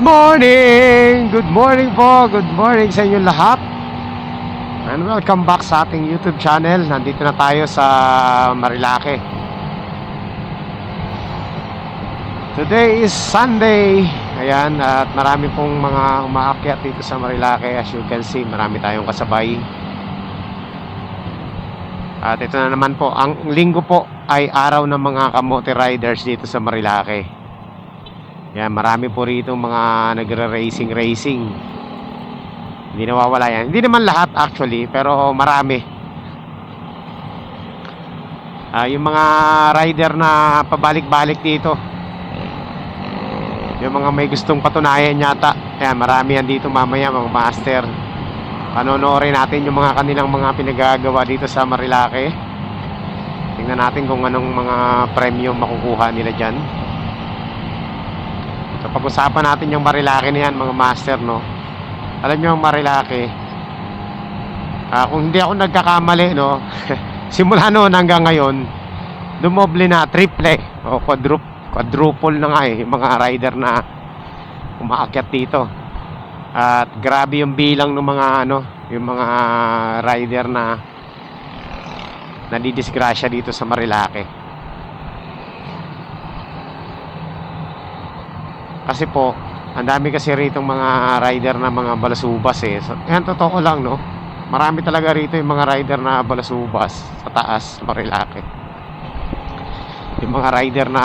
morning! Good morning po! Good morning sa inyo lahat! And welcome back sa ating YouTube channel. Nandito na tayo sa Marilake. Today is Sunday. Ayan, at marami pong mga umaakyat dito sa Marilake. As you can see, marami tayong kasabay. At ito na naman po, ang linggo po ay araw ng mga kamote riders dito sa Marilake. Yan, marami po rito mga nagre-racing racing. Hindi nawawala yan. Hindi naman lahat actually, pero marami. Ah, yung mga rider na pabalik-balik dito. Yung mga may gustong patunayan yata. Yan, marami yan dito mamaya mga master. Panonoorin natin yung mga kanilang mga pinagagawa dito sa Marilake. Tingnan natin kung anong mga premyo makukuha nila dyan. So pag-usapan natin yung Marilake na yan mga master no. Alam niyo yung Marilake. Ah, kung hindi ako nagkakamali no, simula noon hanggang ngayon, dumoble na triple o quadruple, quadruple na nga eh yung mga rider na umaakyat dito. At grabe yung bilang ng mga ano, yung mga rider na nadidisgrasya dito sa Marilake. Kasi po, ang dami kasi rito mga rider na mga balasubas eh. So, yan, totoo lang, no? Marami talaga rito yung mga rider na balasubas sa taas, Marilake. Yung mga rider na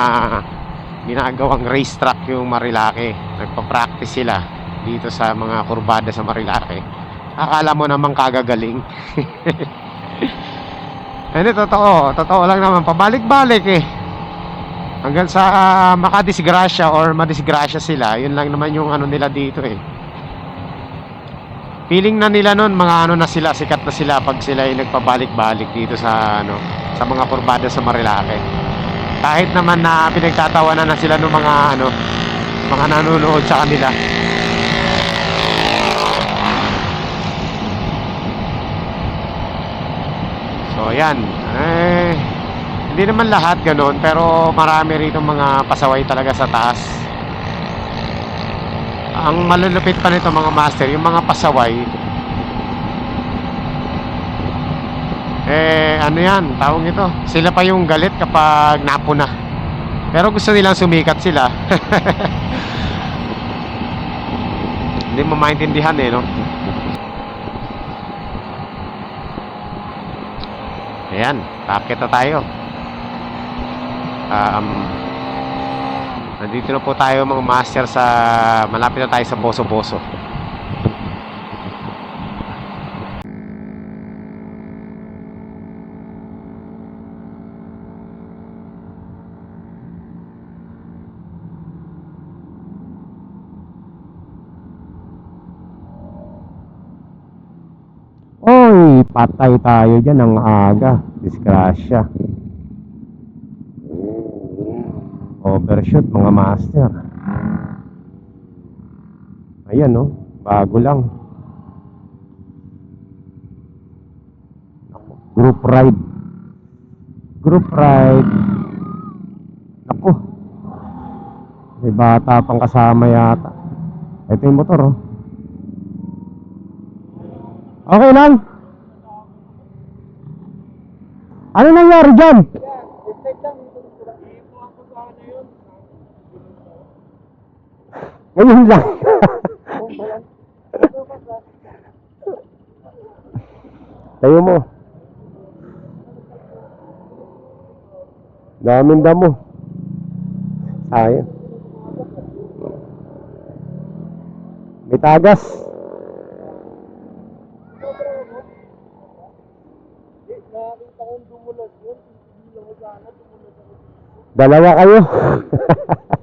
ginagawang racetrack yung Marilake. Nagpa-practice sila dito sa mga kurbada sa Marilake. Akala mo naman kagagaling. Hindi, totoo. Totoo lang naman. Pabalik-balik eh hanggang sa ah, makadisgrasya or madisgrasya sila yun lang naman yung ano nila dito eh. Feeling na nila nun mga ano na sila sikat na sila pag sila ay nagpabalik-balik dito sa ano sa mga kurbada sa Marilake. Kahit naman na pinagtatawanan na sila ng mga ano mga nanonood sa kanila. So ayan. Eh hindi naman lahat ganun, pero marami rito mga pasaway talaga sa taas. Ang malulupit pa nito mga master, yung mga pasaway, eh ano yan, tawag ito, sila pa yung galit kapag napuna. Pero gusto nilang sumikat sila. Hindi mo maintindihan eh, no? Ayan, takit na tayo. Um, nandito na po tayo mga master sa malapit na tayo sa Boso Boso. Patay tayo dyan ng aga. Disgrasya. Overshoot mga master. Ayan no, bago lang. Group ride. Group ride. Ako. May bata pang kasama yata. Ito yung motor oh. Okay lang. Ano nangyari dyan? Ngayon lang. Tayo mo. Daming damo. Sayang. May tagas. Dalawa kayo.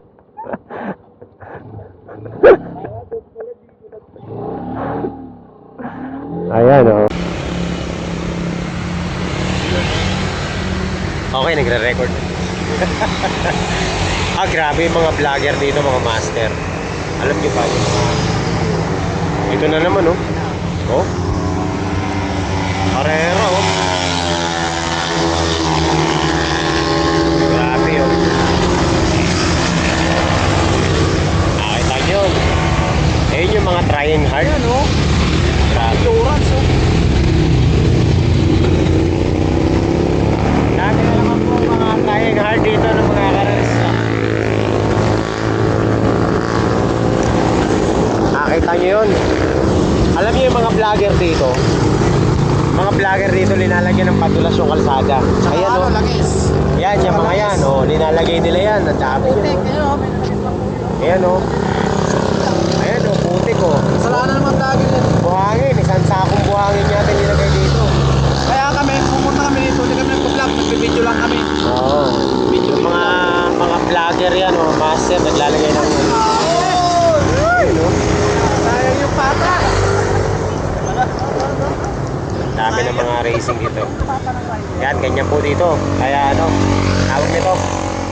Ayan oh. Okay, nagre-record. ah, grabe yung mga vlogger dito, mga master. Alam niyo ba yung mga... Ito na naman, oh. Oh. Karera, oh. Grabe, oh. Nakita niyo. Vlogger dito, mga vlogger dito linalagyan ng padulas yung kalsada. Tsaka Ayan ano, oh. langis. Yan, yung mga yan, oh, linalagay nila yan. Ang dami yan. Putik, Oh. oh, langis pa po. Ayan oh. Ayan oh, putik oh. Kasalanan naman vlogger yan. Buhangin, isang sakong buhangin yata nilagay dito. Kaya kami, pumunta kami dito, hindi kami nag-vlog, nag-video lang kami. Oo. Yung mga mga vlogger yan oh, master naglalagay ng oh. Sayang yung pata. Dami ng mga racing dito. Yan, ganyan po dito. Kaya ano, tawag nito.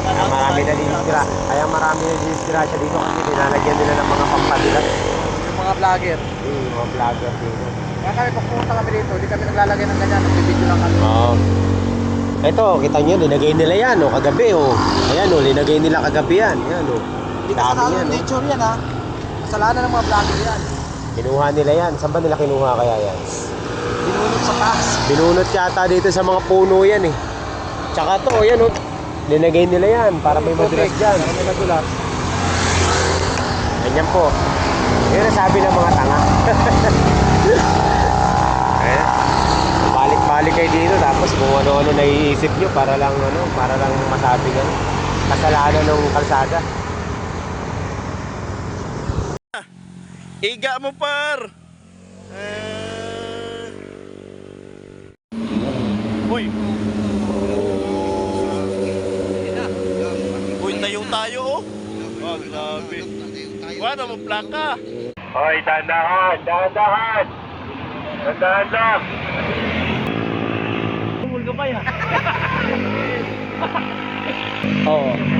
Kaya marami na dinisira. Kaya marami na dinisira siya dito kasi nilalagyan nila ng mga pampadilat. Yung mga vlogger. Hmm, mga vlogger dito. Kaya kami, pag pumunta kami dito, hindi kami naglalagay ng ganyan, nag-video lang kami. Oo. Ito, kita nyo, linagay nila yan, oh, kagabi, oh. Ayan, oh, linagay nila kagabi yan. Yan, oh. Hindi kasalanan ng oh. nature yan ha. Kasalanan ng mga vlogger yan. Kinuha nila yan. Saan ba nila kinuha kaya yan? Binunod sa taas. Binunot yata dito sa mga puno yan, eh. Tsaka to, yan, oh. Linagay nila yan para may madulas dyan. Para may madulas. Ganyan po. Yun ang sabi ng mga tanga. eh, balik-balik kayo dito tapos kung ano-ano naiisip nyo para lang ano, para lang masabi ano, kasalanan ng kalsada. Iga mo par. Eh. Uy. Uy, tayo tayo oh. Oh, grabe. Wala mo plaka. Hoy, dandahan, dandahan. Dandahan lang. Muldo pa yan. Oo.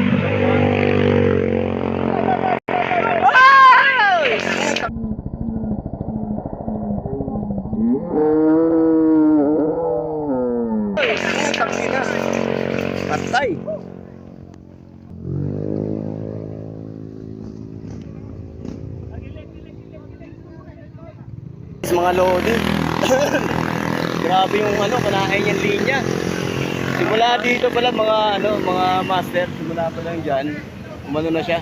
Patay. mga lodi. Grabe yung ano, kanain yung linya. Simula dito pala mga ano, mga master, simula pa lang diyan. Umano na siya.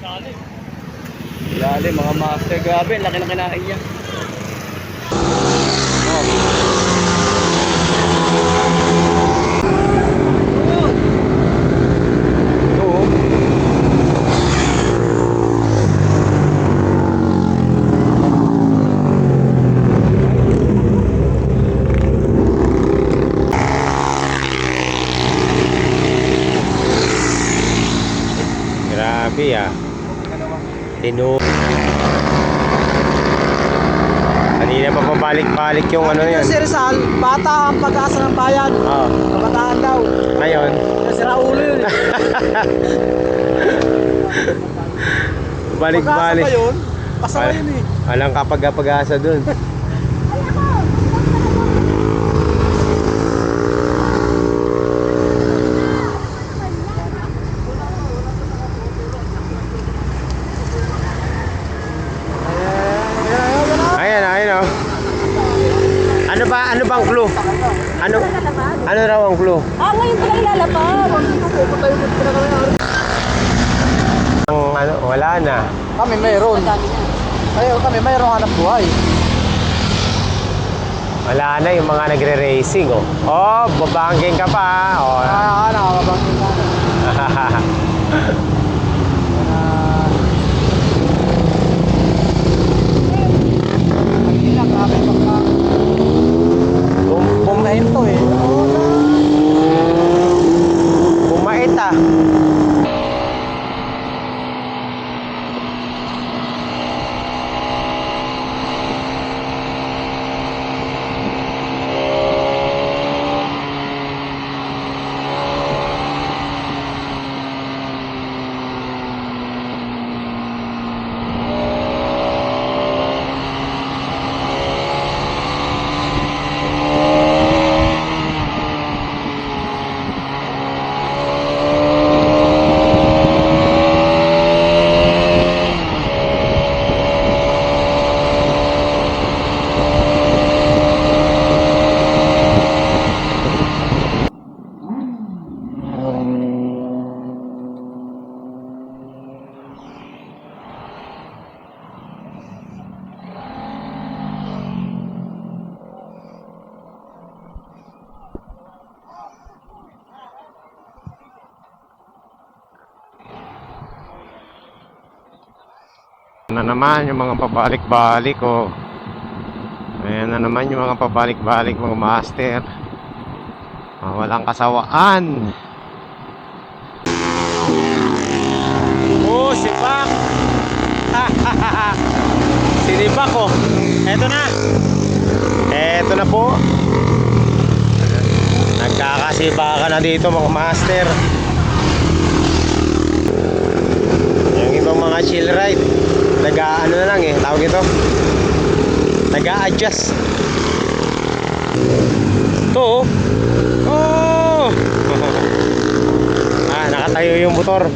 Lali, mga master, grabe, laki na kinain niya. Grabe ah. Tinu. Kanina pa pabalik-balik yung ano yun. Si Rizal, bata ang pag-asa ng bayan. Oh, Kabataan daw. ngayon, Si Raulo yun. eh. Pag-asa balik-balik. pa yun, pasaway yun eh. Walang kapag-pag-asa dun. Ayan, ayan oh. Ano ba, ano bang clue? Ano, ano raw ang clue? Ah, ngayon pala ilalapag. Ang ano, wala na. Kami mayroon. Ayun kami mayroong hanap buhay. Wala na yung mga nagre-racing oh. Oh, babangking ka pa. ah. Oh. Ah, nakakabangin ka. 了。Na naman yung mga pabalik-balik oh. Ayan na naman yung mga pabalik-balik mga master. Ah, walang kasawaan. Oh, sipak. Sinipak ko. Eto na. Eto na po. Nagkakasibakan na dito mga master. Yung ibang mga chill ride. Nag-ano na lang eh. Tawag ito. Nag-a-adjust. Ito oh. Oh! ah, nakatayo yung motor.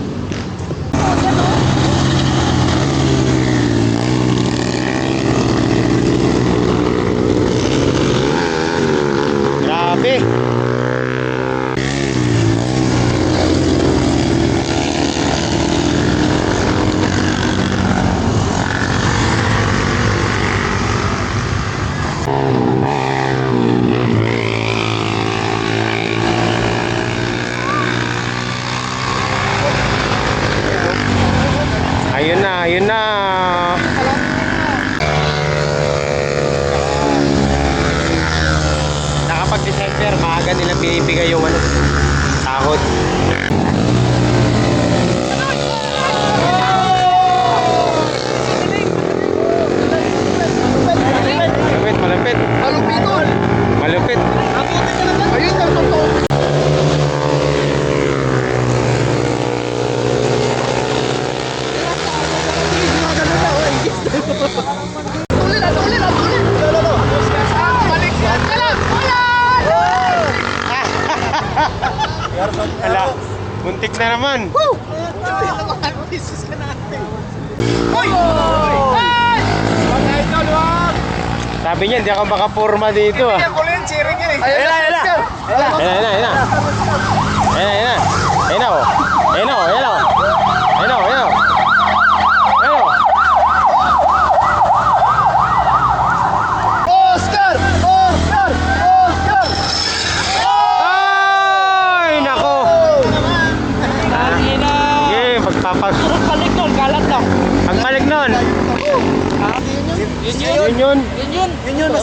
вот. Hindi ako makapurma dito ah. Yan, kulit, cheering yan eh. Ayun na, ayun na. Ayun na, ayun na, ayun na. Ayun na, ayun na. Ayun na, oh. Ayun na, oh, ayun na, oh. Ayun na, oh, ayun na, oh. Ayun na, oh. Oscar! Oscar! Oscar! Ay, nako. Sige, pagpapag... Balik doon, kalat lang. Pagbalik nun. Yun Yun yun. Yun yun. Yun yun na,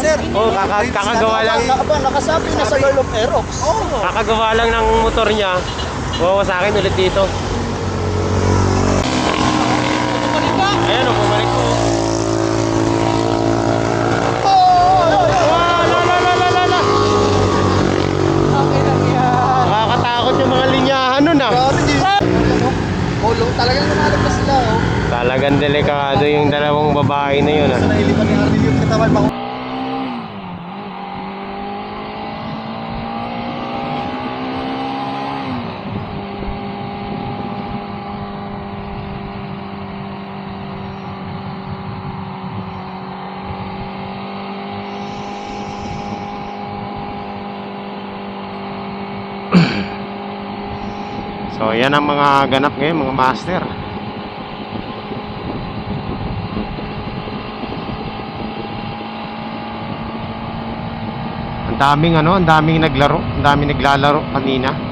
Oh, kakagawa lang. Aba, nakasabi na sa Girl of Aerox. Oo. Kakagawa lang ng motor niya. Oo, sa akin ulit dito. Ayan, oh, bumalik yan. Nakakatakot yung mga linyahan nun ah. Polo, talagang lumalabas sila, oh. Talagang delikado yung dalawang babae na yun ah. Sa nailipan ni Harley yung katawan, yan ang mga ganap ngayon, mga master. Ang daming ano, ang daming naglaro, ang daming naglalaro kanina.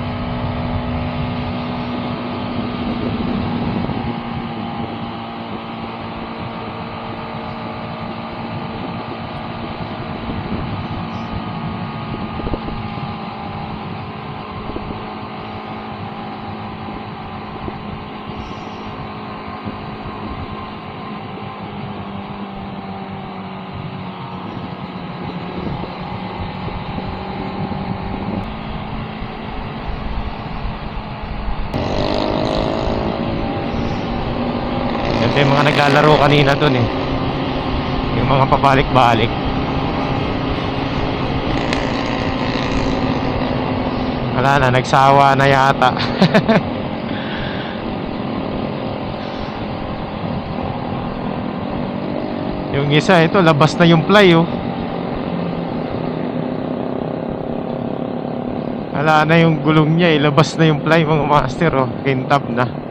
Yung mga naglalaro kanina dun eh. Yung mga pabalik-balik. Wala na, nagsawa na yata. yung isa, ito, labas na yung fly oh. Wala na yung gulong niya, ilabas na yung fly mga master oh. Kintab na.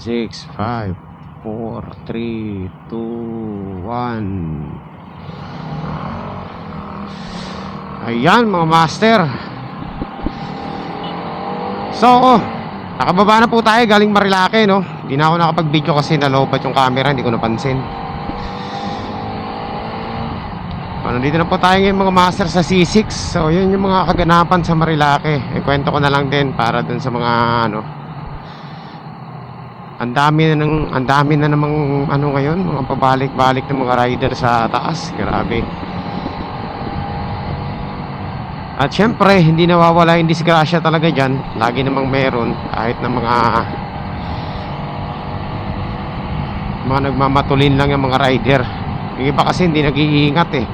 6, 5, 4, 3, 2, 1. Ayan mga master. So, oh, nakababa na po tayo galing Marilake, no? Hindi na ako nakapag-video kasi nalobat yung camera, hindi ko napansin. Oh, nandito na po tayo ngayon mga master sa C6. So, yun yung mga kaganapan sa Marilake. Ikwento ko na lang din para dun sa mga ano. Ang dami na ng ang dami na namang ano ngayon, mga pabalik-balik ng mga rider sa taas. Grabe. At syempre, hindi nawawala yung disgrasya talaga dyan. Lagi namang meron kahit na mga mga nagmamatulin lang yung mga rider. Yung iba kasi hindi nag-iingat eh.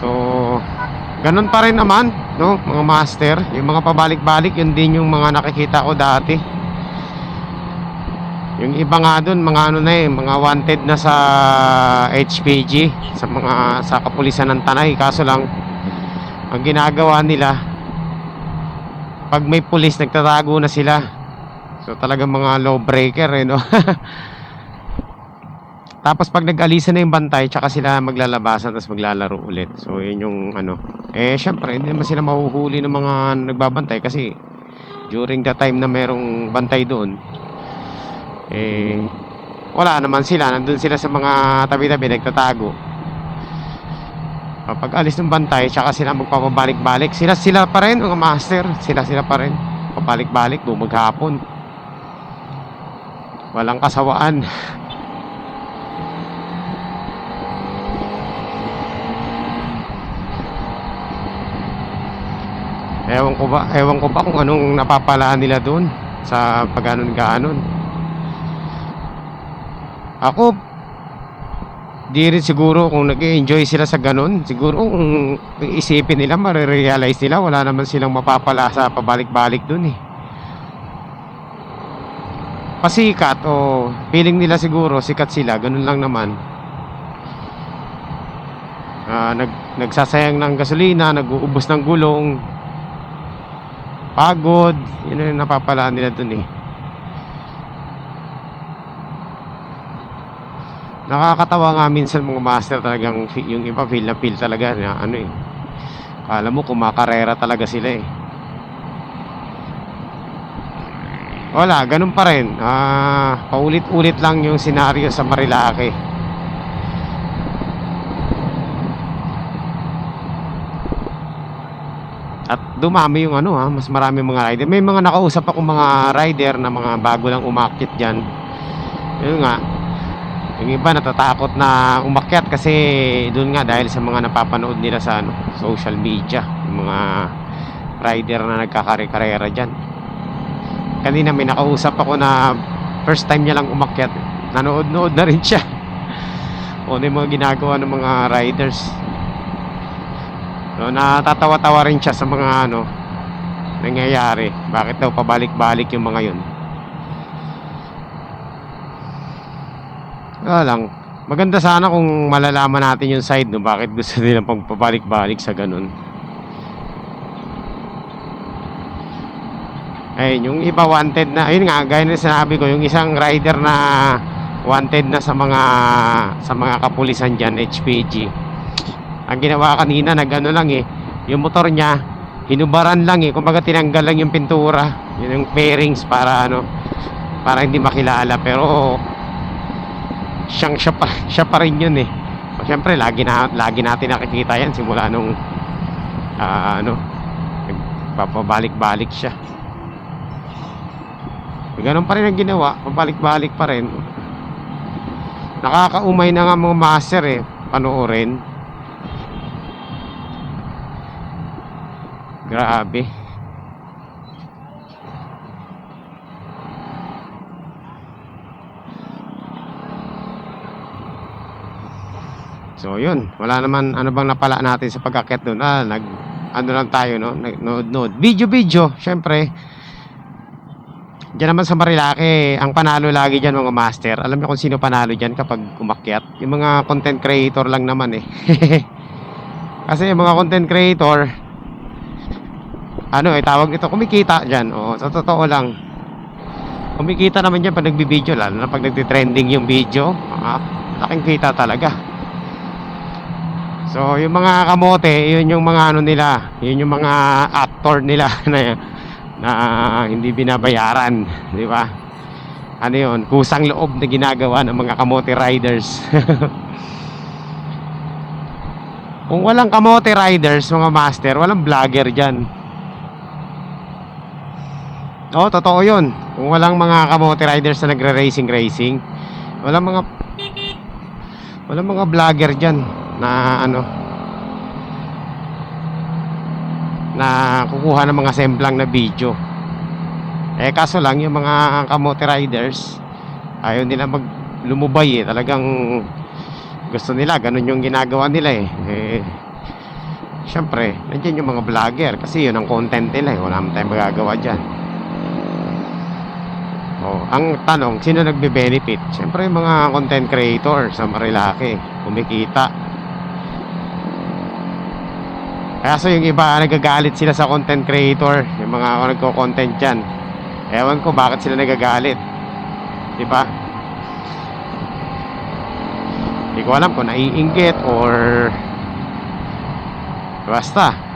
So, ganun pa rin naman, no, mga master. Yung mga pabalik-balik, yun din yung mga nakikita ko dati. Yung iba nga dun, mga ano na eh, mga wanted na sa HPG, sa mga sa kapulisan ng Tanay. Kaso lang, ang ginagawa nila, pag may pulis, nagtatago na sila. So talagang mga low breaker eh, no? Tapos pag nag-alisa na yung bantay, tsaka sila maglalabasan tapos maglalaro ulit. So yun yung ano. Eh syempre, hindi naman sila mahuhuli ng mga nagbabantay kasi during the time na merong bantay doon, eh wala naman sila. Nandun sila sa mga tabi-tabi, nagtatago. Pag alis ng bantay, tsaka sila magpapabalik-balik. Sila sila pa rin, mga master. Sila sila pa rin. Pabalik-balik, bumaghapon. Walang kasawaan. Ewan ko ba, ewan ko ba kung anong napapalaan nila doon sa pagganon-ganon. Ako, di rin siguro kung nag enjoy sila sa ganon, siguro kung isipin nila, marirealize nila, wala naman silang mapapala sa pabalik-balik doon eh. Pasikat o feeling nila siguro, sikat sila, ganun lang naman. Ah, nag, nagsasayang ng gasolina, nag-uubos ng gulong, pagod, yun yung napapalaan nila dun eh. Nakakatawa nga minsan mga master talagang yung iba feel na feel talaga na ano eh. Kala mo kumakarera talaga sila eh. Wala, ganun pa rin. Ah, paulit-ulit lang yung senaryo sa Marilake. At dumami yung ano ha, mas marami mga rider. May mga nakausap ako mga rider na mga bago lang umakyat dyan. Yun nga, yung iba natatakot na umakyat kasi doon nga dahil sa mga napapanood nila sa ano, social media. Yung mga rider na nagkakare-karera dyan. Kanina may nakausap ako na first time niya lang umakyat. Nanood-nood na rin siya. O ano yung mga ginagawa ng mga riders. So, natatawa-tawa rin siya sa mga ano nangyayari. Bakit daw pabalik-balik yung mga yun? Wala lang. Maganda sana kung malalaman natin yung side no bakit gusto nilang pagpabalik-balik sa ganun. Ayun, yung iba wanted na, ayun nga, gaya na sinabi ko, yung isang rider na wanted na sa mga sa mga kapulisan dyan, HPG. Ang ginawa kanina, nagano lang eh, yung motor niya, hinubaran lang eh, kumbaga tinanggal lang yung pintura, yun yung fairings para ano, para hindi makilala, pero siyang siya pa, siya pa rin yun eh. Siyempre, lagi, na, lagi natin nakikita yan simula nung ah, ano, papabalik-balik siya. Ganun pa rin ang ginawa, pabalik-balik pa rin. Nakakaumay na nga mga master eh, panoorin. Grabe. So yun, wala naman ano bang napala natin sa pagkakit doon. Ah, nag ano lang tayo no, nag-nood-nood. Video-video, syempre. Diyan naman sa Marilake, ang panalo lagi diyan mga master. Alam niyo kung sino panalo diyan kapag umakyat? Yung mga content creator lang naman eh. Kasi yung mga content creator, ano eh, tawag nito, kumikita dyan. Oo, sa totoo lang. Kumikita naman yan pag nagbibideo, lalo na pag nagtitrending yung video. Ah, laking kita talaga. So, yung mga kamote, yun yung mga ano nila, yun yung mga actor nila na, na hindi binabayaran, di ba? Ano yun, kusang loob na ginagawa ng mga kamote riders. Kung walang kamote riders, mga master, walang vlogger dyan. Oo, totoo yun. Kung walang mga kamote riders na nagre-racing racing, walang mga walang mga vlogger dyan na ano na kukuha ng mga semblang na video. Eh kaso lang yung mga kamote riders ayaw nila mag lumubay eh. Talagang gusto nila ganun yung ginagawa nila eh. Eh Siyempre, nandiyan yung mga vlogger kasi yun ang content nila eh. Wala naman tayong magagawa dyan. Oh, ang tanong, sino nagbe-benefit? Siyempre yung mga content creator sa Marilaki, kumikita. Kaso yung iba nagagalit sila sa content creator, yung mga nagko-content dyan. Ewan ko bakit sila nagagalit. Di ba? Hindi ko alam kung naiinggit or basta.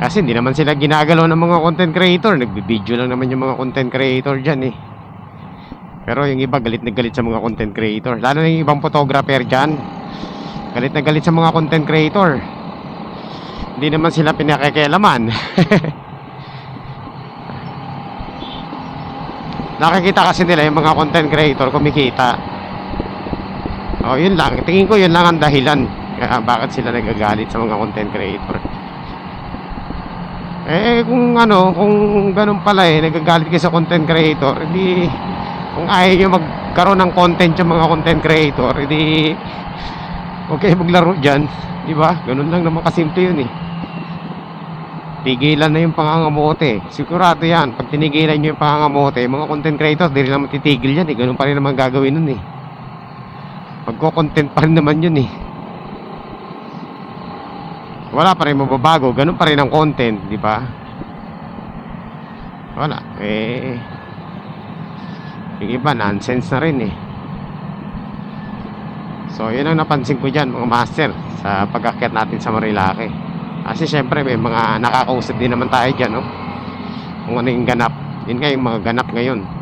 Kasi hindi naman sila ginagalaw ng mga content creator. Nagbibideo lang naman yung mga content creator dyan eh. Pero yung iba galit na galit sa mga content creator. Lalo na yung ibang photographer dyan. Galit na galit sa mga content creator. Hindi naman sila pinakikialaman. Nakikita kasi nila yung mga content creator kumikita. Oh, yun lang. Tingin ko yun lang ang dahilan. Kaya bakit sila nagagalit sa mga content creator. Eh kung ano, kung ganun pala eh, nagagalit kayo sa content creator, hindi kung ayaw nyo magkaroon ng content yung mga content creator, hindi okay maglaro dyan, di ba? Ganun lang naman kasimple yun eh. Tigilan na yung pangangamote. Sigurado yan, pag tinigilan nyo yung pangangamote, mga content creators, di rin naman titigil yan eh. Ganun pa rin naman gagawin nun eh. Magko-content pa rin naman yun eh wala pa rin mababago, ganun pa rin ang content, di ba? Wala, eh yung iba nonsense na rin eh. So, yun ang napansin ko dyan, mga master, sa pag-akyat natin sa Marilake. Kasi syempre, may mga nakakausap din naman tayo dyan, no? Kung ano yung ganap. Yun nga yung mga ganap ngayon.